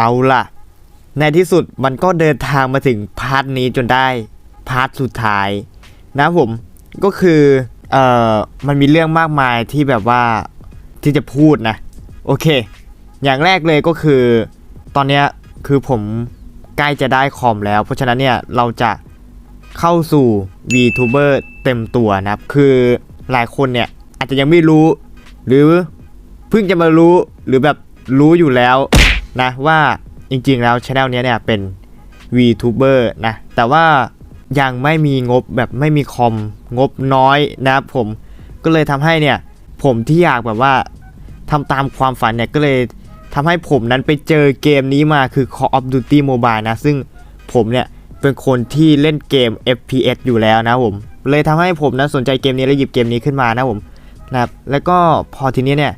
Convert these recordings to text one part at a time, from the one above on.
เอาล่ะ ในที่สุดมันก็เดินทางมาถึงพาร์ทนี้จนได้พาร์ทสุดท้าย นะผมก็คือเอ่อมันมีเรื่องมากมายที่แบบว่าที่จะพูดนะ โอเค อย่างแรกเลยก็คือ ตอนนี้คือผมใกล้จะได้คอมแล้ว เพราะฉะนั้นเนี่ยเราจะเข้าสู่ VTuber เต็มตัวนะครับ คือหลายคนเนี่ยอาจจะยังไม่รู้ หรือเพิ่งจะมารู้หรือแบบรู้อยู่แล้ว นะว่าจริงๆแล้วช anel นี้เนี่ยเป็น VTuber นะแต่ว่ายังไม่มีงบแบบไม่มีคอมงบน้อยนะครับผมก็เลยทำให้เนี่ยผมที่อยากแบบว่าทำตามความฝันเนี่ยก็เลยทำให้ผมนั้นไปเจอเกมนี้มาคือ Call of Duty Mobile นะ ซึ่งผมเนี่ยเป็นคนที่เล่นเกม FPS อยู่แล้วนะผม เลยทำให้ผมนั้นสนใจเกมนี้และหยิบเกมนี้ขึ้นมานะผมนะครับแล้วก็พอทีนี้เนี่ย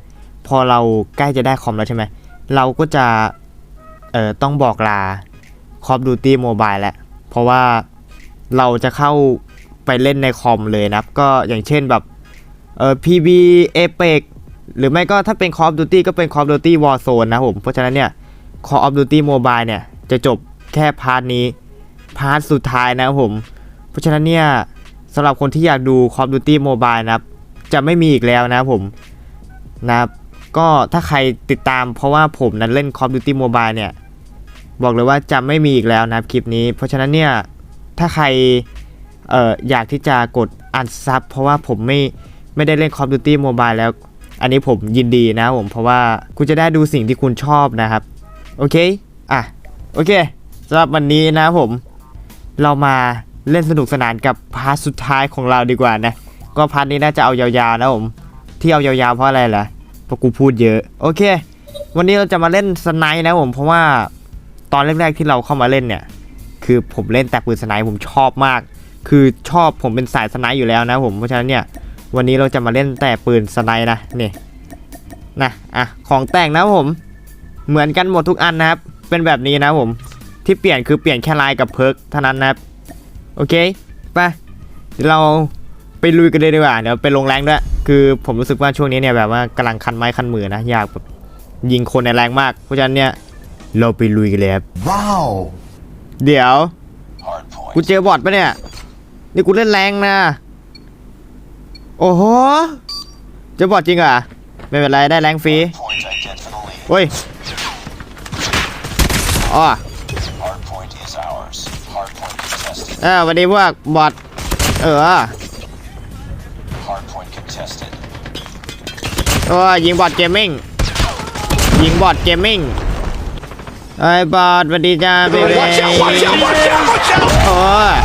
พอเราใกล้จะได้คอมแล้วใช่ไหม เราก็จะเอ่อต้องบอกลา Call of Duty Mobile แล้วเพราะว่าเราจะเข้าไปเล่นในคอมเลยนะครับ ก็อย่างเช่นแบบเอ่อ PB Apex หรือไม่ก็ถ้าเป็น Call of Duty ก็เป็น Call of Duty Warzone นะผม เพราะฉะนั้นเนี่ย Call of Duty Mobile เนี่ย จะจบแค่พาร์ทนี้พาร์ทสุดท้ายนะครับผม เพราะฉะนั้นเนี่ยสำหรับคนที่อยากดู Call of Duty Mobile นะครับ จะไม่มีอีกแล้วนะครับผมนะครับ ก็ถ้าใครติดตามเพราะว่าผมนั้นเล่น Call of Duty Mobile เนี่ย บอกเลยว่าจะไม่มีอีกแล้วนะครับคลิปนี้ เพราะฉะนั้นเนี่ย ถ้าใครอออยากที่จะกดอันซับเพราะว่าผมไม่ไม่ได้เล่น Call of Duty Mobile แล้ว อันนี้ผมยินดีนะผมเพราะว่าคุณจะได้ดูสิ่งที่คุณชอบนะครับ โอเค อะ โอเคสำหรับวันนี้นะผมเรามาเล่นสนุกสนานกับพาร์ทสุดท้ายของเราดีกว่านะ ก็พาร์ทนี้น่าจะเอายาวๆนะผม ที่เอายาวๆเพราะอะไรล่ะ ราะกูพูดเยอะ โอเค วันนี้เราจะมาเล่นสไนด์นะผมเพราะว่าตอนแรกๆที่เราเข้ามาเล่นเนี่ย คือผมเล่นแต่ปืนสไนด์ผมชอบมาก คือชอบผมเป็นสายสไนด์อยู่แล้วนะผมเพราะฉะนั้นเนี่ย วันนี้เราจะมาเล่นแต่ปืนสไนด์นะนี่นะอะของแต่งนะผม เหมือนกันหมดทุกอันนะครับ เป็นแบบนี้นะผมที่เปลี่ยนคือเปลี่ยนแค่ลายกับเพิร์กเท่านั้นนะครับโอเคไปเดี๋ยวเราไปลุยกันเลยดีกว่าเดี๋ยวไปลงแรงด้วย คือผมรู้สึกว่าช่วงนี้เนี่ยแบบว่ากำลังคันไม้คันมือนะ อยากแบบยิงคนในแรงมาก เพราะฉะนั้นเนี่ย เราไปลุยกันเลยครับ Wow. เดี๋ยว Hard กู point. เจอบอทปะเนี่ย นี่กูเล่นแรงนะ โอ้โห เจอบอทจริงเหรอะไม่เป็นไรได้แรงฟรี Point ident for the lead. เฮ้ยอ๋อ Hard point is ours. Hard point contested. เออสวันนี้พวกบอทเออ อ้ยยิงบอทเกมมิ่งยิงบอทเกมมิ่งไอ้ยบอทสวัสดีจ้าเบบี Watch out! Watch out! Watch out! Watch out! โอ้ย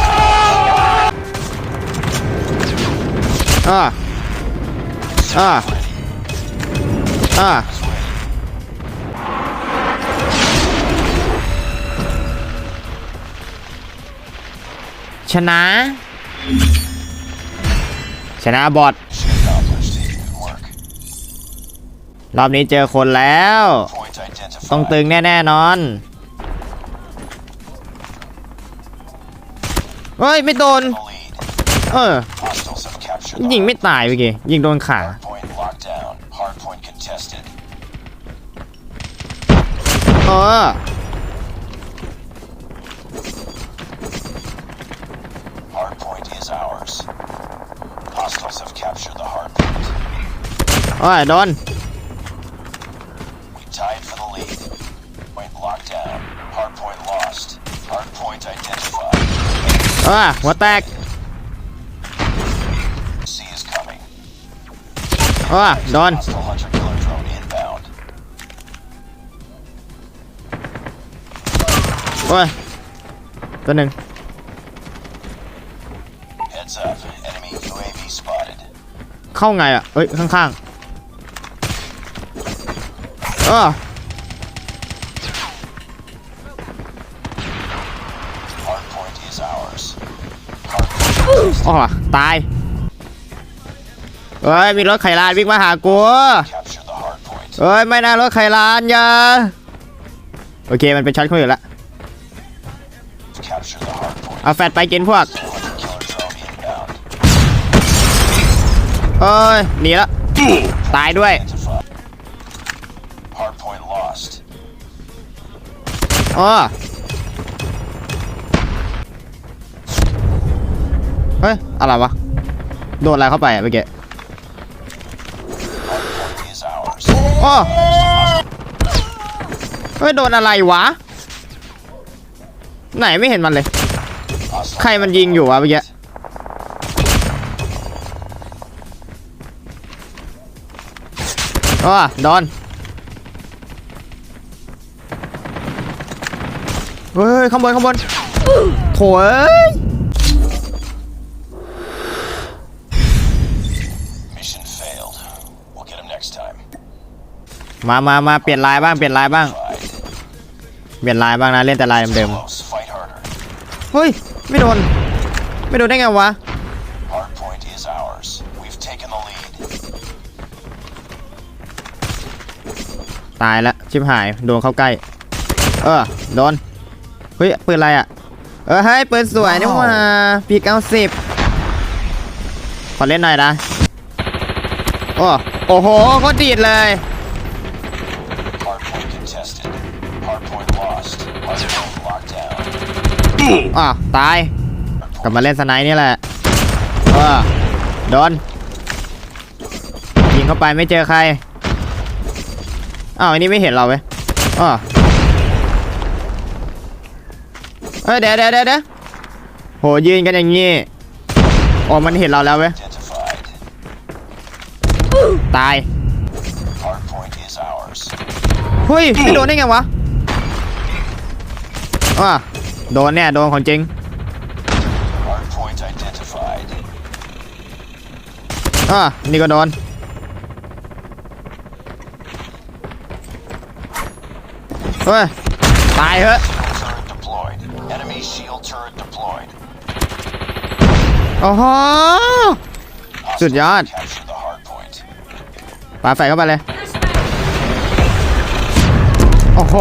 อ่าอ่าอ่าชนะ ชนะบอท รอบนี้เจอคนแล้ว Point identified. ต้องตึงแน่ๆนอน เฮ้ย ไม่โดน The lead. เออ Hostiles have captured the ยิงไม่ตายเมื่อกี้ยิงโดนขา hard point locked down. Hard point contested. เออ Hard point is ours. Hostiles have captured the hard point. โอ้ยโดน อ่าหัวแตกอ่าโดนโอ้ยตัวหนึ่งเข้าไงอะเอ้ย ข้างๆเออ อ๋อตายเฮ้ยมีรถไขลานวิ่งมาหากู capture the hard point. เฮ้ยไม่น่ารถไขลานอย่าโอเคมันเป็นช็อตคนอื่นละ Capture the hard point. เอาแฟดไปกินพวก Hunter killer drone inbound. เอ้ยหนีละตายด้วย Identified. Hard point lost. อ๋อ เฮ้ย อะไรวะ โดนอะไรเข้าไปอะเมื่อกี้อ๋อเฮ้ย โดนอะไรวะ ไหนไม่เห็นมันเลย ใครมันยิงอยู่วะเมื่อกี้อ๋อโดนเฮ้ยข้างบนข้างบนโถเอ้ย มามามาเปลี่ยนลายบ้างเปลี่ยนลายบ้าง Fight. เปลี่ยนลายบ้างนะเล่นแต่ลายเดิม Close. Fight harder. ๆเฮ้ยไม่โดน ไม่โดนได้ไงวะ Hard point is ours. We've taken the lead. ตายละชิบหายโดนเข้าใกล้ เออโดนเฮ้ยปืนอะไรอะ เออเฮ้ยปืนสวยนี่หว่าปีเก้าสิบขอเล่นหน่อยนะ โอ้โอ้โหโคตรดีดเลย อะตาย กลับมาเล่นสไนด์นี่แหละเออโดนยิงเข้าไปไม่เจอใครอ้าวอันนี้ไม่เห็นเราเว้ยอ๋อเฮ้ยเดี๋ยวเดี๋ยวเดี๋ยวเดี๋ยวโหยืนกันอย่างงี้โอ้มันเห็นเราแล้วเว้ย Identified. ตาย Hard point is ours. เฮ้ยไม่โดนได้ไงวะ อะโดนแน่โดนของจริงอ่านี่ก็โอนเฮ้ยตายเหอะโอ้โหสุดยอดปาใสเข้าไปเลย โอ้โห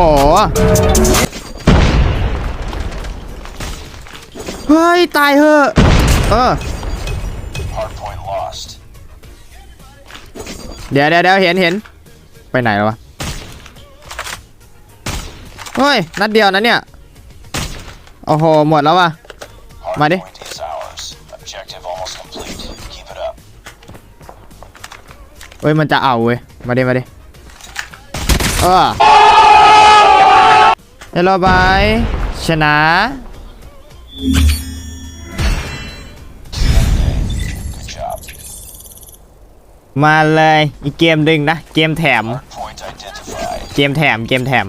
เฮ้ย ตายเหอะเออ Hard point lost. เดี๋ยวเดี๋ยวเดี๋ยวเห็นเห็นไปไหนแล้ววะเฮ้ย นัดเดียวนะเนี่ย โอ้โห หมดแล้ววะ Hard Mate. point is ours. Objective almost complete. Keep it up. เฮ้ย มันจะเอาเว้ย มาดิ มาดิ เออเฮลโลบายชนะ มาเลยอีกเกมดึงนะ เกมแถม เกมแถมเกมแถม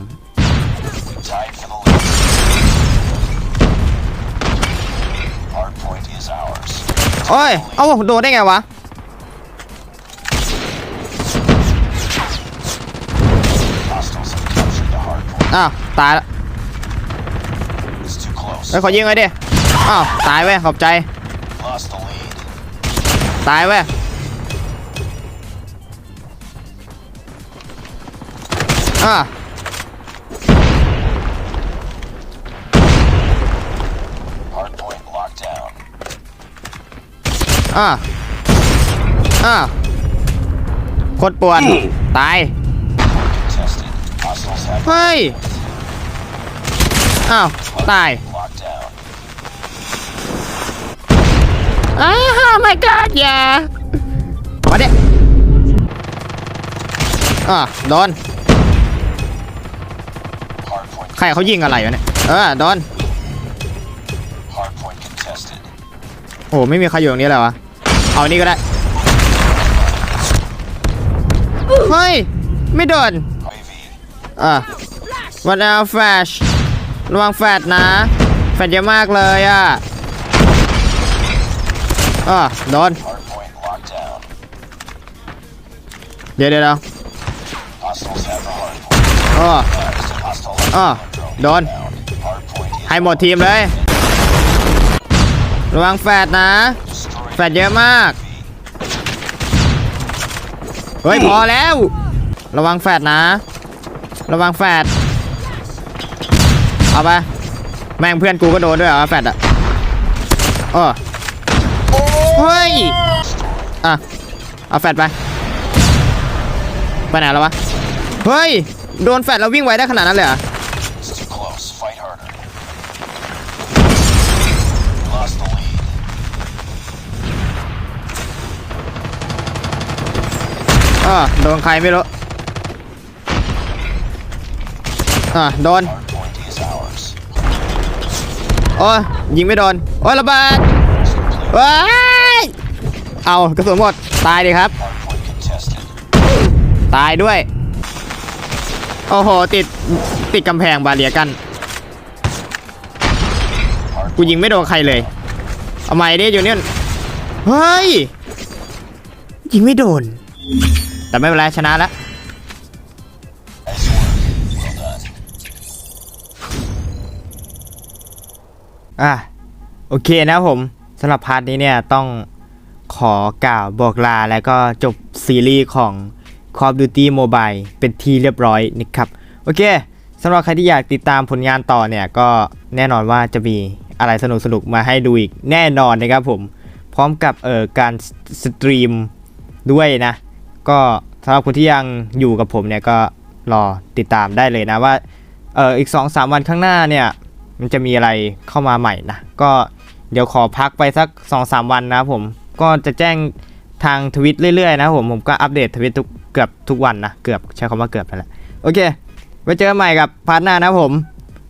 โอ้ย เอ้าโดนได้ไงวะ อ้าว ตายแล้วไปขอยิงเลยดิ อ้าว ตายเว้ยขอบใจ ตายเว้ย อะอะอะโคตรปวดตาย เฮ้ย อ้าว ตายอ้าว my god อย่ามาเด็กอะโดน ใครเขายิงอะไรวะเนี่ย เออโดน Hard point contested. โอ้ไม่มีใครอยู่ตรงนี้เลยวะ เอาอันนี้ก็ได้ เฮ้ย ไม่โดน UAV. อะวันเอาแฟชระวังแฟดนะ แฟดเยอะมากเลยอะอะโดน Hard point locked down. เดี๋ยวเดี๋ยวเดี๋ยว Hostiles have the hard point. อ๋อ Hostile Ah, drone done. down. Hard point is ให้หมดทีมเลย ระวังแฟดนะ แฟดเยอะมาก เฮ้ย พอแล้ว ระวังแฟดนะ ระวังแฟดเอาไป แม่งเพื่อนกูก็โดนด้วยเหรอแฟดอะเออเฮ้ย อะ เอาแฟดไป ไปไหนแล้ววะ เฮ้ย โดนแฟดแล้ววิ่งไวได้ขนาดนั้นเลยเหรอ อ่าโดนใครไม่รู้อ่าโดนโอ้ยยิงไม่โดนโอ้ยระเบิดว้ายเอากระสุนหมดตายดิครับ ตายด้วย โอ้โห ติด ติดกำแพงบาเรียกัน กูยิงไม่โดนใครเลย เอาใหม่ดิอยู่เนี่ยเฮ้ย ยิงไม่โดน แต่ไม่เป็นไรชนะแล้วอะโอเคนะผมสำหรับพาร์ทนี้เนี่ยต้องขอกล่าวบอกลาแล้วก็จบซีรีส์ของ Call of Duty Mobile เป็นที่เรียบร้อยนะครับ โอเคสำหรับใครที่อยากติดตามผลงานต่อเนี่ย ก็แน่นอนว่าจะมีอะไรสนุกๆมาให้ดูอีกแน่นอนนะครับผม พร้อมกับเอ่อการสตรีมด้วยนะ ก็สำหรับคนที่ยังอยู่กับผมเนี่ยก็รอติดตามได้เลยนะว่าเอออีก 2-3วันข้างหน้าเนี่ยมันจะมีอะไรเข้ามาใหม่นะก็เดี๋ยวขอพักไปสัก 2-3 วันนะผมก็จะแจ้งทางทวิตเรื่อยๆนะผมผมก็อัปเดตทวิตทุกเกือบทุกวันนะเกือบใช้คำว่าเกือบไปแล้วโอเคไว้เจอกันใหม่กับพาร์ทหน้านะผม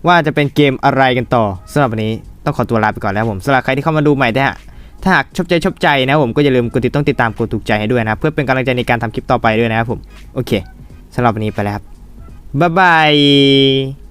ว่าจะเป็นเกมอะไรกันต่อสำหรับวันนี้ต้องขอตัวลาไปก่อนแล้วผมสำหรับใครที่เข้ามาดูใหม่ได้ฮะ ถ้าหากชอบใจชอบใจนะผมก็อย่าลืมกดติดต้องติดตามกดถูกใจให้ด้วยนะเพื่อเป็นกำลังใจในการทำคลิปต่อไปด้วยนะครับผมโอเคสำหรับวันนี้ไปแล้วครับบ๊ายบาย